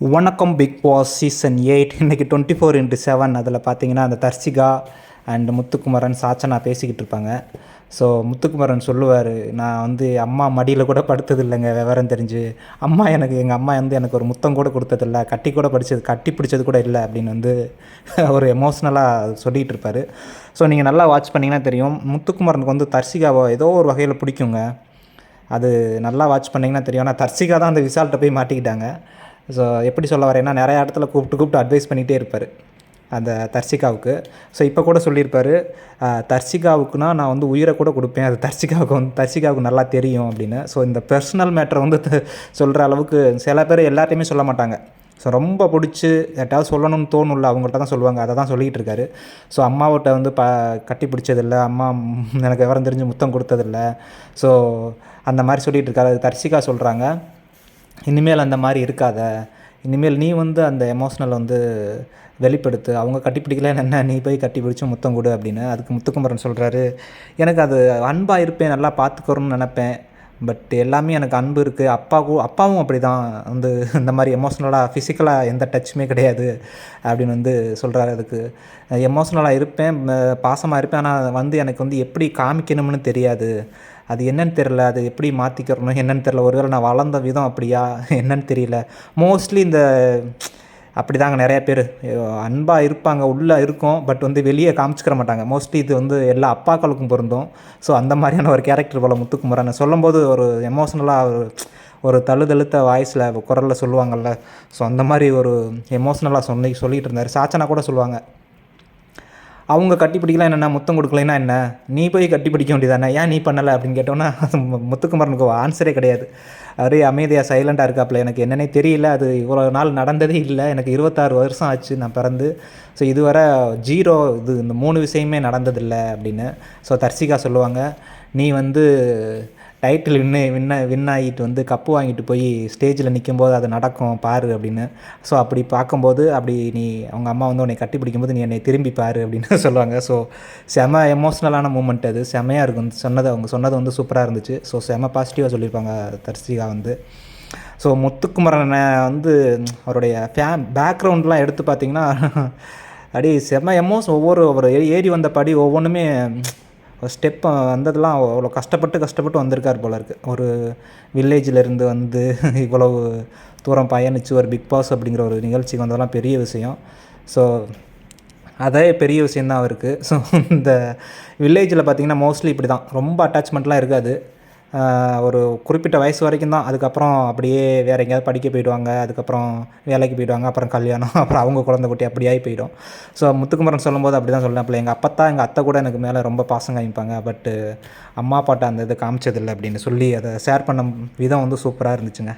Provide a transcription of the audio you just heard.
வணக்கம் big Boss season eight இன்றைக்கி twenty four into seven அதில் பார்த்தீங்கன்னா அந்த தர்சிகா அண்ட் முத்துக்குமரன் சாச்சனா பேசிக்கிட்டு இருப்பாங்க. ஸோ முத்துக்குமரன் சொல்லுவார் நான் வந்து அம்மா மடியில் கூட படுத்தது இல்லைங்க விவரம் தெரிஞ்சு. அம்மா எனக்கு எங்கள் அம்மா வந்து எனக்கு ஒரு முத்தம் கூட கொடுத்ததில்ல கட்டி கூட படித்தது கட்டி பிடிச்சது கூட இல்லை அப்படின்னு வந்து ஒரு எமோஷ்னலாக சொல்லிகிட்டு இருப்பார். ஸோ நீங்கள் நல்லா வாட்ச் பண்ணிங்கன்னா தெரியும். முத்துக்குமரனுக்கு வந்து தர்சிகாவை ஏதோ ஒரு வகையில் பிடிக்குங்க. அது நல்லா வாட்ச் பண்ணிங்கன்னா தெரியும். ஆனால் தர்சிகா தான் அந்த விசால்கிட்ட போய் மாட்டிக்கிட்டாங்க. ஸோ எப்படி சொல்ல வரேன்னா நிறைய இடத்துல கூப்பிட்டு கூப்பிட்டு அட்வைஸ் பண்ணிகிட்டே இருப்பார் அந்த தர்சிகாவுக்கு ஸோ இப்போ கூட சொல்லியிருப்பார் தர்சிகாவுக்குனா நான் வந்து உயிரை கூட கொடுப்பேன் அது தர்சிகாவுக்கு வந்து தர்சிகாவுக்கு நல்லா தெரியும் அப்படின்னு. ஸோ இந்த பர்சனல் மேட்டரை வந்து சொல்கிற அளவுக்கு சில பேர் எல்லாத்தையுமே சொல்ல மாட்டாங்க. ஸோ ரொம்ப பிடிச்சி யார்ட்டாவது சொல்லணும்னு தோணும்ல அவங்கள்ட்ட தான் சொல்லுவாங்க அதை தான் சொல்லிகிட்டு இருக்காரு. ஸோ அம்மாவிட்ட வந்து ப கட்டி பிடிச்சதில்ல அம்மா எனக்கு விவரம் தெரிஞ்சு முத்தம் கொடுத்ததில்ல. ஸோ அந்த மாதிரி சொல்லிகிட்டு இருக்காரு. அது தர்சிகா சொல்கிறாங்க இனிமேல் அந்த மாதிரி இருக்காத. இனிமேல் நீ வந்து அந்த எமோஷ்னல் வந்து வெளிப்படுத்து. அவங்க கட்டிப்பிடிக்கலன்னு என்ன? நீ போய் கட்டி பிடிச்சி முத்தம் கொடு அப்படின்னு அதுக்கு முத்துக்குமரன் சொல்கிறாரு எனக்கு அது அன்பாக இருப்பேன் நல்லா பார்த்துக்கணும்னு நினப்பேன். பட் எல்லாமே எனக்கு அன்பு இருக்குது அப்பாவும் அப்பாவும் அப்படி தான் வந்து இந்த மாதிரி எமோஷ்னலாக ஃபிசிக்கலாக எந்த டச்சுமே கிடையாது அப்படின்னு வந்து சொல்கிறாரு அதுக்கு. எமோஷ்னலாக இருப்பேன் பாசமாக இருப்பேன். ஆனால் வந்து எனக்கு வந்து எப்படி காமிக்கணும்னு தெரியாது. அது என்னன்னு தெரில அது எப்படி மாற்றிக்கிறணும் என்னன்னு தெரில ஒருவேளை நான் வளர்ந்த விதம் அப்படியா என்னன்னு தெரியல. மோஸ்ட்லி இந்த அப்படி தாங்க நிறையா பேர். அன்பாக இருப்பாங்க உள்ளே இருக்கும் பட் வந்து வெளியே காமிச்சிக்கிற மாட்டாங்க. மோஸ்ட்லி இது வந்து எல்லா அப்பாக்களுக்கும் பொருந்தும். ஸோ அந்த மாதிரியான ஒரு கேரக்டர் போல் முத்துக்குமரன் சொல்லும்போது ஒரு எமோஷ்னலாக ஒரு ஒரு தழுதழுத்த வாய்ஸில் குரலில் சொல்லுவாங்கள்ல ஸோ அந்த மாதிரி ஒரு எமோஷ்னலாக சொன்னி சொல்லிகிட்டு இருந்தார். சாச்சனா கூட சொல்லுவாங்க அவங்க கட்டி பிடிக்கலாம் என்னென்ன முத்தம் கொடுக்கலைன்னா என்ன? நீ போய் கட்டி பிடிக்க வேண்டியதானே? ஏன் நீ பண்ணலை அப்படின்னு கேட்டோன்னா முத்துக்குமரனுக்கு ஆன்சரே கிடையாது. அவரே அமைதியாக சைலண்ட்டாக இருக்காப்புல. எனக்கு என்னன்னே தெரியல. அது இவ்வளோ நாள் நடந்ததே இல்லை. எனக்கு இருபத்தாறு வருஷம் ஆச்சு நான் பிறந்து. ஸோ இதுவரை ஜீரோ இது இந்த மூணு விஷயமே நடந்ததில்லை அப்படின்னு. ஸோ தர்சிகா சொல்லுவாங்க நீ வந்து டைட்டில் வின்னு வின்ன வின் ஆகிட்டு வந்து கப்பு வாங்கிட்டு போய் ஸ்டேஜில் நிற்கும்போது அது நடக்கும் பாரு அப்படின்னு. ஸோ அப்படி பார்க்கும்போது அப்படி நீ அவங்க அம்மா வந்து உன்னை கட்டி பிடிக்கும்போது நீ என்னை திரும்பி பாரு அப்படின்னு சொல்லுவாங்க. ஸோ செம எமோஷ்னலான மூமெண்ட் அது. செமையாக இருக்கும். சொன்னது அவங்க சொன்னது வந்து சூப்பராக இருந்துச்சு. ஸோ செம பாசிட்டிவாக சொல்லியிருப்பாங்க தர்சிகா வந்து. ஸோ முத்துக்குமரனை வந்து அவருடைய ஃபேன் பேக்ரவுண்ட்லாம் எடுத்து பார்த்தீங்கன்னா அடி செம எமோஸ் ஒவ்வொரு ஒரு ஏறி வந்த படி ஒவ்வொன்றுமே ஸ்டெப் வந்ததெல்லாம் அவ்வளோ கஷ்டப்பட்டு கஷ்டப்பட்டு வந்திருக்கார் போல இருக்கு. ஒரு வில்லேஜில் இருந்து வந்து இவ்வளவு தூரம் பயணித்து ஒரு பிக் பாஸ் அப்படிங்கிற ஒரு நிகழ்ச்சிக்கு வந்ததெல்லாம் பெரிய விஷயம். ஸோ அதே பெரிய விஷயந்தான் அவருக்கு. ஸோ இந்த வில்லேஜில் பார்த்திங்கன்னா மோஸ்ட்லி இப்படி தான் ரொம்ப அட்டாச்மெண்ட்லாம் இருக்காது. ஒரு குறிப்பிட்ட வயசு வரைக்கும் தான். அதுக்கப்புறம் அப்படியே வேறு எங்கேயாவது படிக்க போயிடுவாங்க. அதுக்கப்புறம் வேலைக்கு போயிடுவாங்க. அப்புறம் கல்யாணம். அப்புறம் அவங்க குழந்தை குட்டி அப்படியாகி போயிடும். ஸோ முத்துக்குமரன் சொல்லும்போது அப்படி தான் சொல்லலாம் எங்கள் அப்பத்தா எங்கள் அத்தை கூட எனக்கு மேலே ரொம்ப பாசம் காமிப்பாங்க. பட்டு அம்மா அப்பாட்ட அந்த இதை காமிச்சதில்லை அப்படின்னு சொல்லி அதை ஷேர் பண்ண விதம் வந்து சூப்பராக இருந்துச்சுங்க.